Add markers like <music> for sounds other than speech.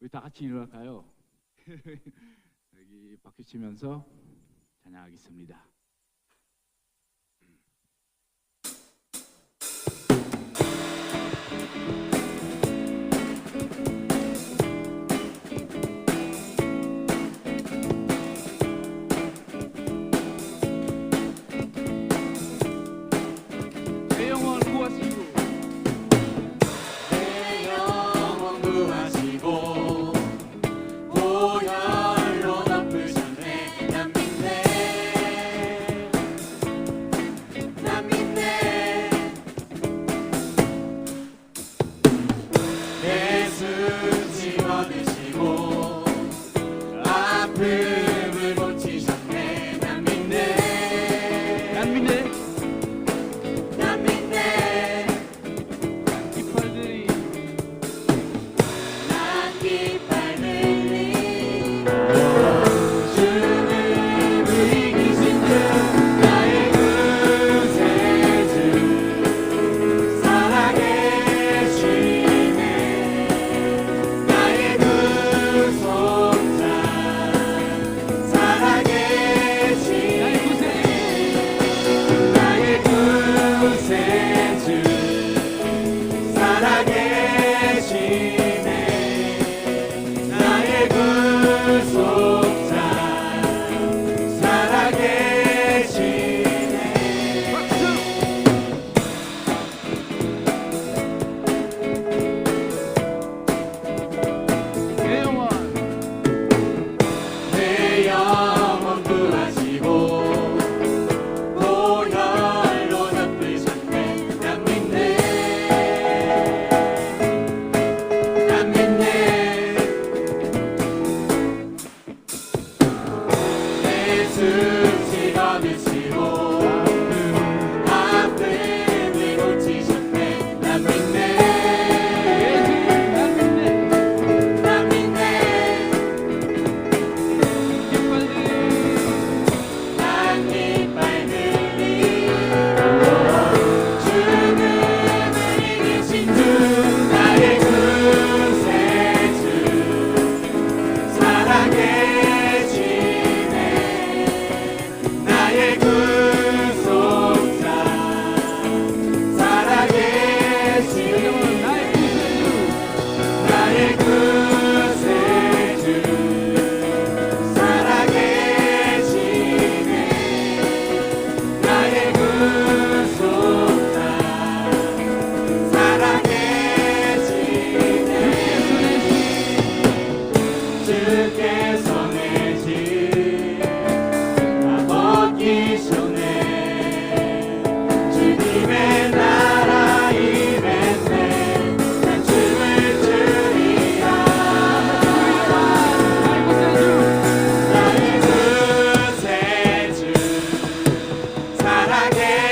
우리 다 같이 일어날까요? <laughs> 여기 박수 치면서 찬양하겠습니다. 나의 승지가 미치고 てく 사랑해